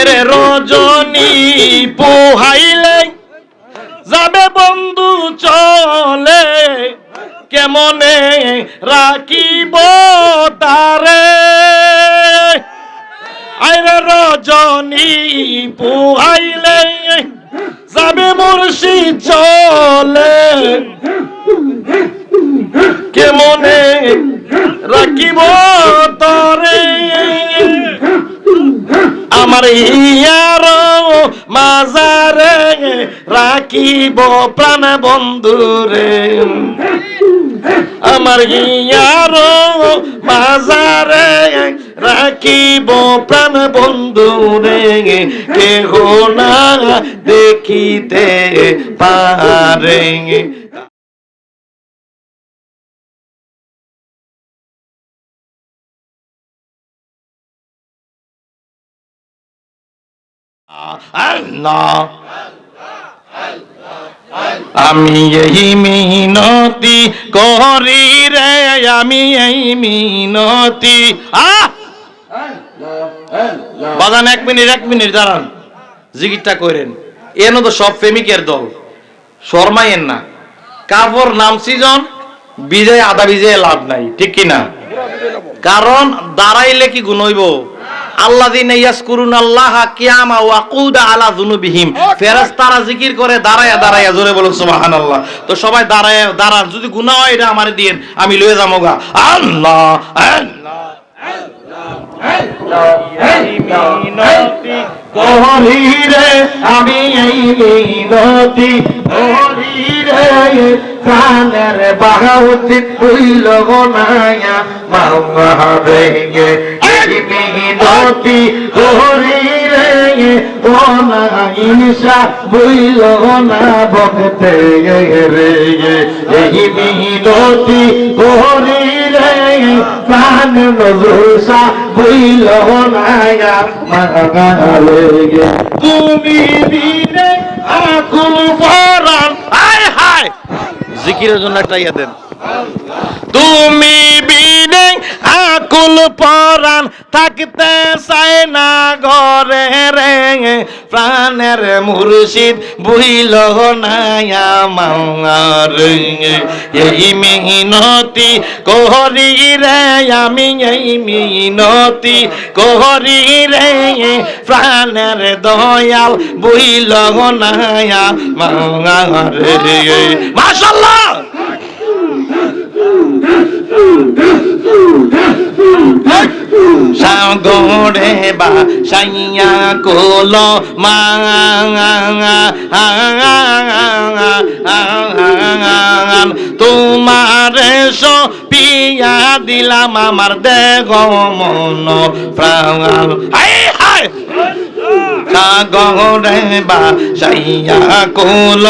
আরে রজনী পোহাইলে যাবে বন্ধু চলে, কেমনে রাখিব তারে? আরে রজনী পোহাইলে যাবে মুর্শিদ চলে, কেমনে রাখিব তরে? আমার ইয়ার মাজারে রাখিব প্রাণ বন্ধুরে আমার ইয়ার মাজারে রাখিব প্রাণ বন্ধুরে কেহ না দেখিতে পারে। আমি এই মিনতি করি রে, আমি এই মিনতি। বাজান, এক মিনিট এক মিনিট, দাঁড়ান। জিগিরটা করেন। এন তো সব প্রেমিকের দল। শর্মাইয়েন না। কাপড় নাম সিজন, বিজয় আদা বিজয় লাভ নাই, ঠিক কি না কারণ দাঁড়াইলে কি গুণ হইব? আল্লাযিনা ইয়াসকুরুন আল্লাহ কিয়ামা ওয়া কুদা আলা যুনুবিহিম ফেরেশতারা জিকির করে দাঁড়ায়া দাঁড়ায়া জোরে বলুন সুবহানাল্লাহ তো সবাই দাঁড়ায় দাঁড়ান যদি গুনাহ হয় এটা আমারে দিয়েন আমি লয়ে যাব গা আল্লাহ আল্লাহ কহলিরে আমি এই মিনতি মামা রেগে মিনতি কহলিরে ওনা ইনসা হইল না বকতে রে এই মাগালে তুমি দিনে আকুল পরাণ হায় হায়। জিকিরের জন্য একটা ইয়ে দেন। তুমি বিনে আকুল পরাণ থাকতে চাই না ঘরে রে। প্রাণের মুর্শিদ বুইল না আমার। এই মিনতি কোহরি রে, আমি এই মিনতি কোহরি রে। প্রাণের দয়াল বুইল না আমার। মাশাল্লাহ! সাগরে বা সাইয়া কোল মা, তোমার পিয়া দিলাম আমার দেহ মন প্রাণ। হাই হাই! সাগরে বা সাইয়া কোল।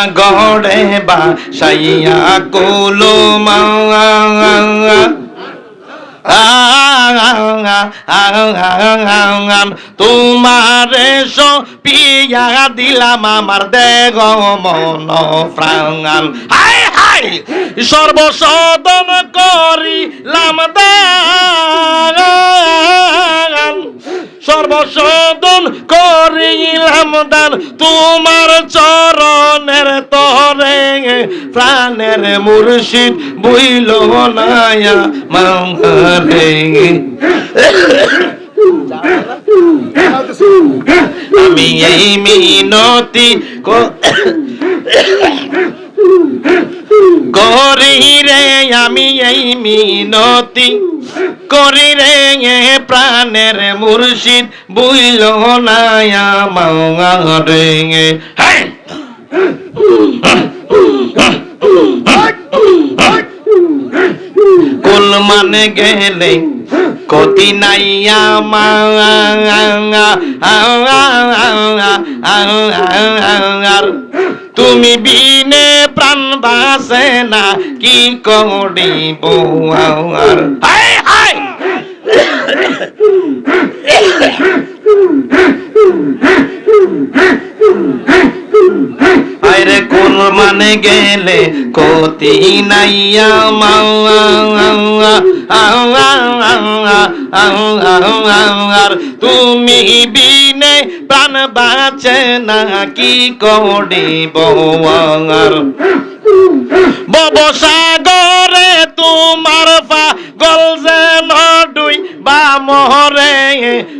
সাগরে বা সাইয়া কোলো মা তোমারে পিয়া দিলাম আমার দেহ মন প্রাণ হাই হাই! সর্বসদন করিলাম দান। সর্বসদন করিলাম দান। তোমার চরণের তরে প্রাণের মুর্শিদ বইল নায়া মারে আমি এই মিনতি করি রে, আমি এই মিনতি করি রে প্রাণের মুর্শিদ বুইল নায়া মারে হ্যাঁ কুল মানে গেলে কতি নাইয়া মা তুমি বিনে প্রাণ বাসে না কি করিব আর হায় আরে কোন মানে গেলে কতি নাইয়া আর তুমি বিনে প্রাণ বাঁচে না, কি করিব আর? ববসাগরে তোমার পা পাগল যেন ডুই বা মহরে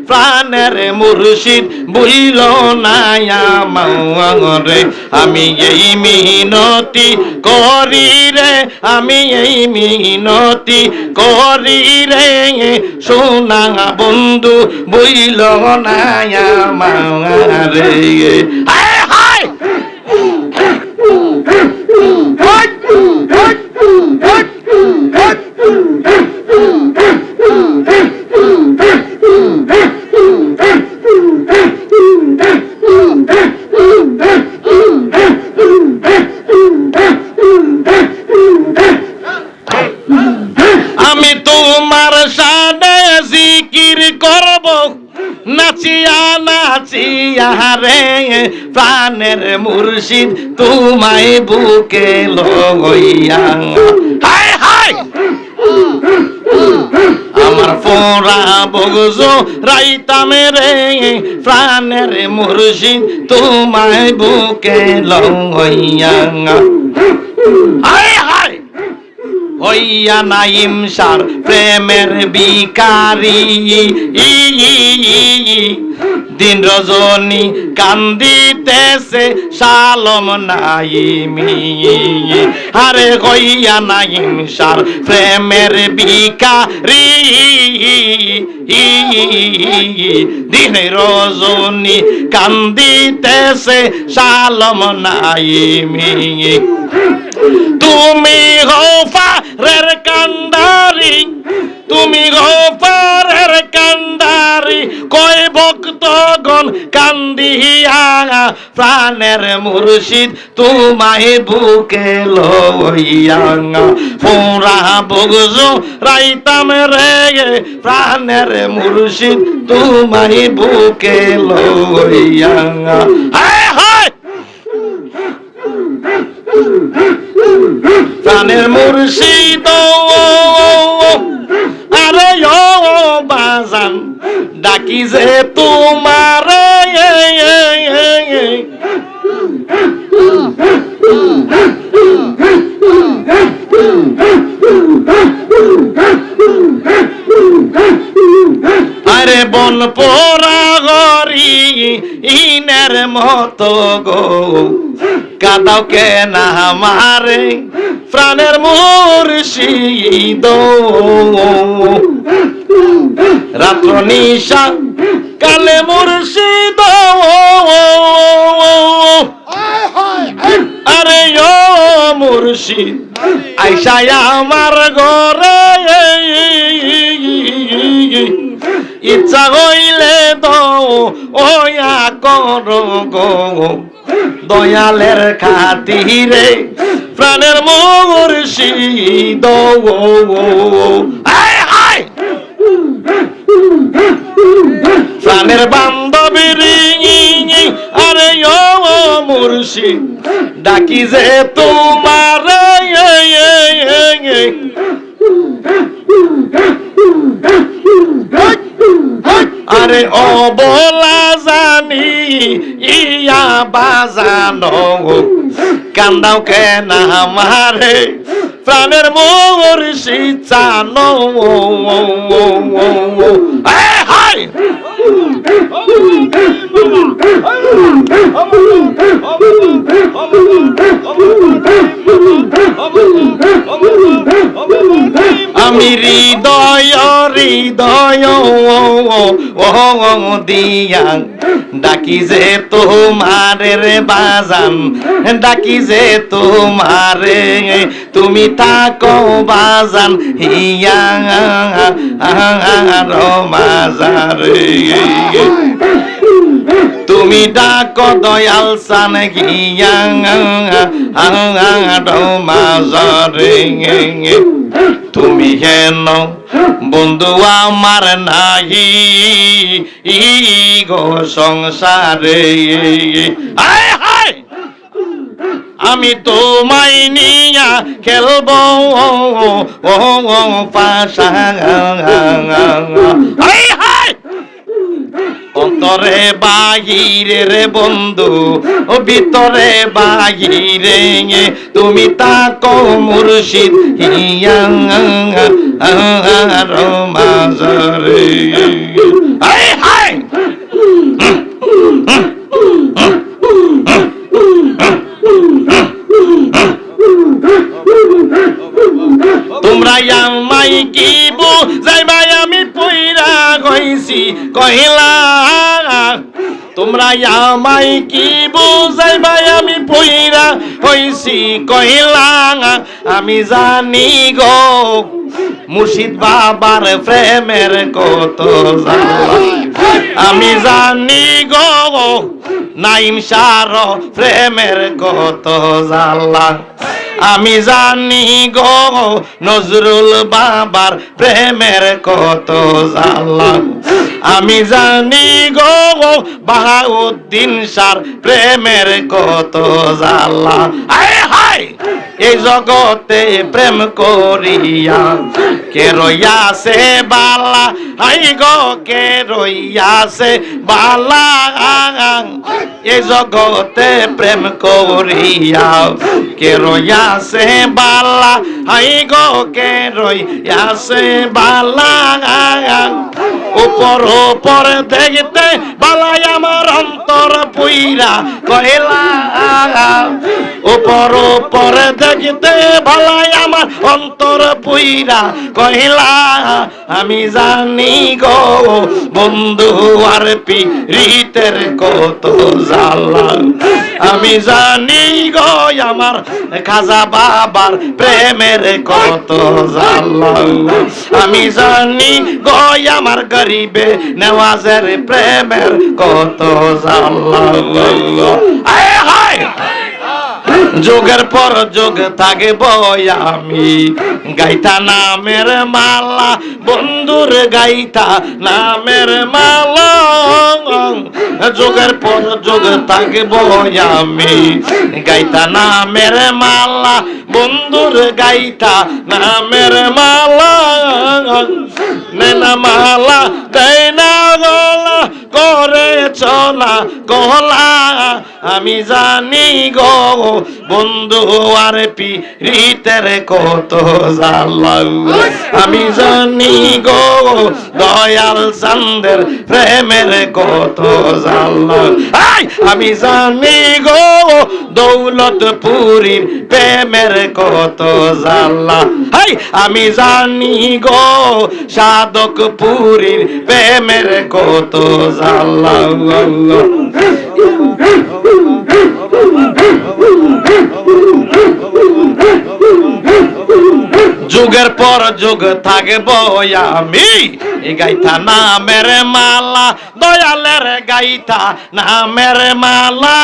প্রাণের মুর্শিদ বুইল নায়া মারে আমি এই মিনতি করি রে, আমি এই মিনতি করি রে। সোনা বন্ধু বুইল নায়া নাচিয়া রে প্রাণের মুর্শিদ তোমায় বুকে লইয়া। হায় হায় আমার পোড়া বগজো রাইতামে রে, প্রাণের মুর্শিদ তোমায় বুকে লইয়া। হায় হইয়া নাইম সার প্রেমের বিকারি দিন রজনী কান্দিতেছে সালম নাইমি। আরে হইয়া নাইম সার প্রেমের বিকারি দিন রজনী কান্দিতেছে সালম নাইমি। তুমি গোফারের কান্ডারি, তুমি গোফারের কান্ডারি, কয় ভক্তগণ কান্দিয়া প্রাণের মুর্শিদ তোমায় বুকে লইয়া পুরা বগজো রাইতাম রে, প্রাণের মুর্শিদ তোমায় বুকে লইয়া হায় হায় প্রাণের মুর্শিদ আরে বাজান ডাকি যে তোমার আরে বন পোড়া গরি ইনের মতো গো। কাদাও কে না মারে প্রাণের মুর্শিদ। রাত্র নিশা কালে মুর্শিদ। আরে ও মুর্শিদ আইসাই আমার ঘরে ইচ্ছা হইলে দাও ওয়া করো গো। দয়ালের খাতিরে প্রাণের মুর্শিদ আয় আয়। প্রাণের বান্ধবীর মুর্শিদ ডাকি যে তোমার আরে ও বলা জানি, ইয়া বাজানো কান্দাও কেন মারে প্রাণের মোর শীতানো হাই! আমি হৃদয় হৃদয় দিয়া। ডাকি যে তোমারে রে বাজান, ডাকি যে তোমারে, তুমি তাকো বাজান, হিয়া মাজারে তুমি ডাক দয়াল সান গিয়া মাজারে তুমি হেন বন্ধু আমার নাহি ই গো সংসারে হায় হায় আমি তোমায় নিয়া খেলব ও ও পাশা হায় হায় অন্তরে বাহিরে রে বন্ধু ও ভিতরে বাহিরে তুমি তাকো মুর্শিদ কি যাইবাই আমি পইরা গইছি, কহিলা তোমরা আমাই কি বুঝাইবাই আমি পইরা হইছি কহিলা আমি জানি গো, মুর্শিদ বাবার প্রেমের কত। আমি জানি গো, নাইম সার প্রেমের কত জাল্লা আমি জানি গো নজরুল বাবার প্রেমের কত জাল্লা আমি জানি গো বাহাউদ্দিন সার প্রেমের কত হায়! এই জগতে প্রেম করিয়া কে রইয়াছে বালা? হাই গো, কে রইয়াছে বালা? এই জগতে প্রেম করিয়া কে রইয়াছে বালা, হাই গো কে রইয়াছে বালা উপর উপর দেখতে বালাই আমার অন্তর পুইরা কইলা উপর উপর দেখতে বালাই আমার অন্তর পুইরা কইলা, আমি জানি গো বন্ধু আর পিরিতের কত জালা আমি জানি গো আমার খাজা বাবার প্রেমের কত আমি জানি গয় আমার গরিবে নেওয়াজের প্রেমের কত জালা আয় হায় যোগের পর যোগ থাকব আমি। গাইতা নামের মালা, বন্ধুর গাইতা নামের মালা। যোগের পর যোগ থাকব আমি। গাইতা নামের মালা, বন্ধুর গাইতা নামের মালা। নেনা মালা দেয় না গলা করে চলা গলা। আমি জানি গো, বন্ধু আর পিরিতের কত জালা আমি জানি গো, দয়াল চান্দের প্রেমের কত জালা আই আমি জানি গো, দৌলত পুরীর প্রেমের কত জালা হাই আমি জানি গো, সাধক পুরীর প্রেমের কত জালা যুগের পর যুগ থাকব আমি। গাইতা নামের মালা, দয়ালের গাইতা নামের মালা,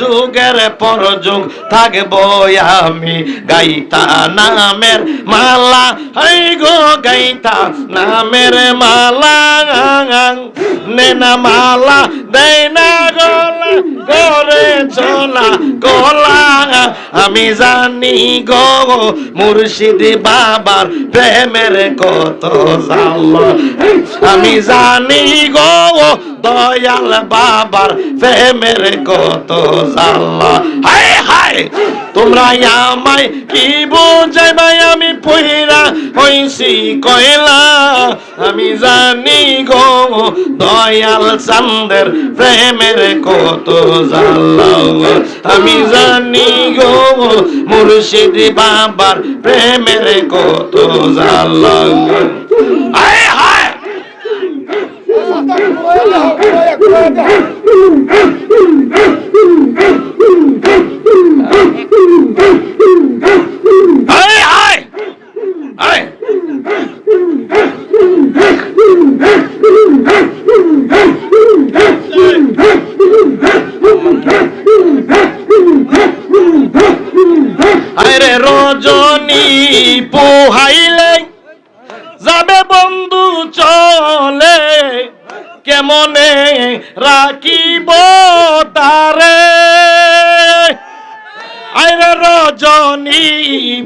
যুগের পর যুগ থাকব আমি। গাইতা নামের মালা, হাই গো গাইতা নামের মালা, নেনা মালা দেয় না গলা করে চলা গলা। আমি জানি গো মুর্শিদ বাবার প্রেমের কত আমি জানি গো দয়াল বাবার প্রেমের কত জাল্লা হায় তোমরা আমায় কি বুঝাইবাই আমি পহিরা হইছি কয়লা। আমি জানি গো দয়াল চান্দের প্রেমের কত জাল্লা আমি জানি গো মুর্শিদ বাবার প্রেমের কত জাল হায়! হায় চলে কেমনে রাখিব তারে? আরে রজনী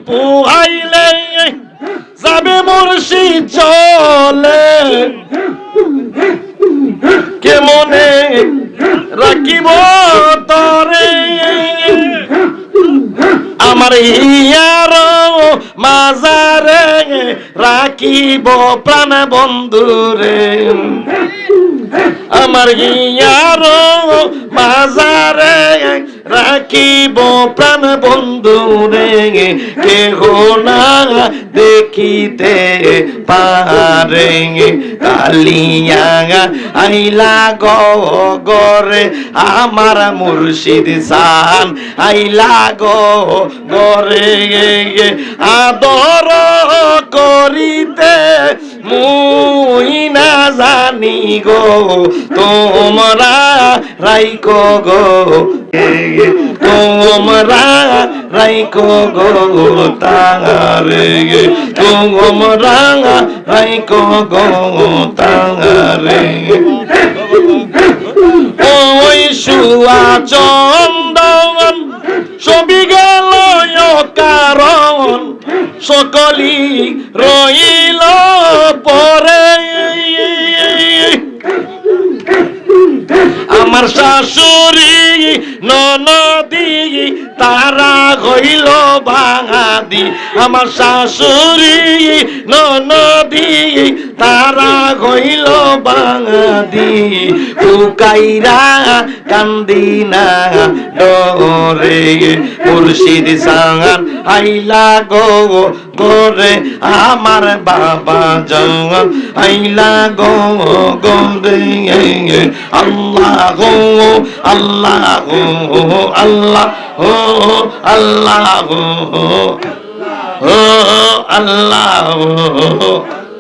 পোহাইলে যাবে মুর্শিদ চলে কেমনে রাখিব তরে? আমার ইয়ার মাজারে রাখিব প্রাণ বন্ধুরে আমার ইয়ারো মাজারে রাখিব প্রাণ বন্ধুরে কেহ না দেখিতে পারে কালিয়া আইলা গরে আমার মুর্শিদ সান আইলা গরে আদর করিতে মুই না জানি গো, তোমরা রাইকো গো। তোমরা রাইকো গো তারে তোমরা রাইকো গো তারে ওই সুয়া চন্দন ছবি গেল কারণ। সকলি রইল পরে। আমার শাশুড়ি ননদি তারা হইল বাঙাদি আমার শাশুড়ি ননদি তারা হইল বাঙাদি কুকাইরা কান্দিনা ডরে। মুর্শিদ সাঙান আইলা গো, গোরে আমার বাবা জঙ্গল আইলা গো, গোরে। আল্লাহ গো আল্লাহ গো আল্লাহ ও আল্লাহ গো আল্লাহ ও আল্লাহ